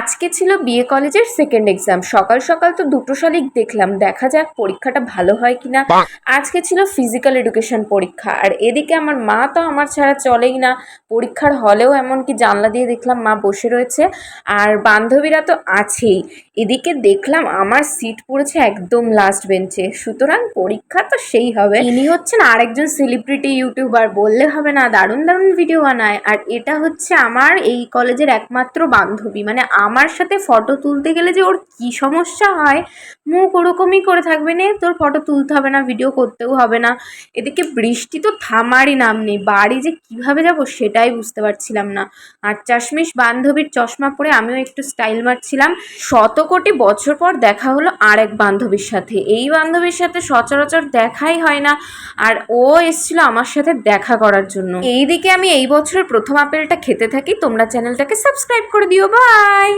আজকে ছিল বিএ কলেজের সেকেন্ড এক্সাম সকাল সকাল তো দুটো শালিক দেখলাম। দেখা যাক পরীক্ষাটা ভালো হয় কিনা। আজকে ছিল ফিজিক্যাল এডুকেশন পরীক্ষা। আর এদিকে আমার মা তো আমার ছাড়া চলেই না। পরীক্ষার হলেও এমনকি জানলা দিয়ে দেখলাম মা বসে রয়েছে। আর বান্ধবীরা তো আছেই। এদিকে দেখলাম আমার সিট পড়েছে একদম লাস্ট বেঞ্চে সুতরাং পরীক্ষা তো সেই হবে। ইনি হচ্ছেন আরেকজন সেলিব্রিটি ইউটিউবার বললে হবে না দারুণ দারুণ ভিডিও বানায়। আর এটা হচ্ছে আমার এই কলেজের একমাত্র বান্ধবী। মানে আমার সাথে ফটো তুলতে গেলে যে ওর কি সমস্যা হয়, মুখ ওরকমই করে থাকবে নে, তোর ফটো তুলতে হবে না ভিডিও করতেও হবে না। এদিকে বৃষ্টি তো থামারই নাম নেই, বাড়ি যে কীভাবে যাব সেটাই বুঝতে পারছিলাম না। আর চাশমিশ বান্ধবীর চশমা পরে আমিও একটু স্টাইল মারছিলাম। শত কোটি বছর পর দেখা হলো আর এক বান্ধবীর সাথে। এই বান্ধবীর সাথে সচরাচর দেখাই হয় না, আর ও এসেছিল আমার সাথে দেখা করার জন্য। এইদিকে আমি এই বছরের প্রথম আপেলটা খেতে থাকি, তোমরা চ্যানেলটাকে সাবস্ক্রাইব করে দিও বাই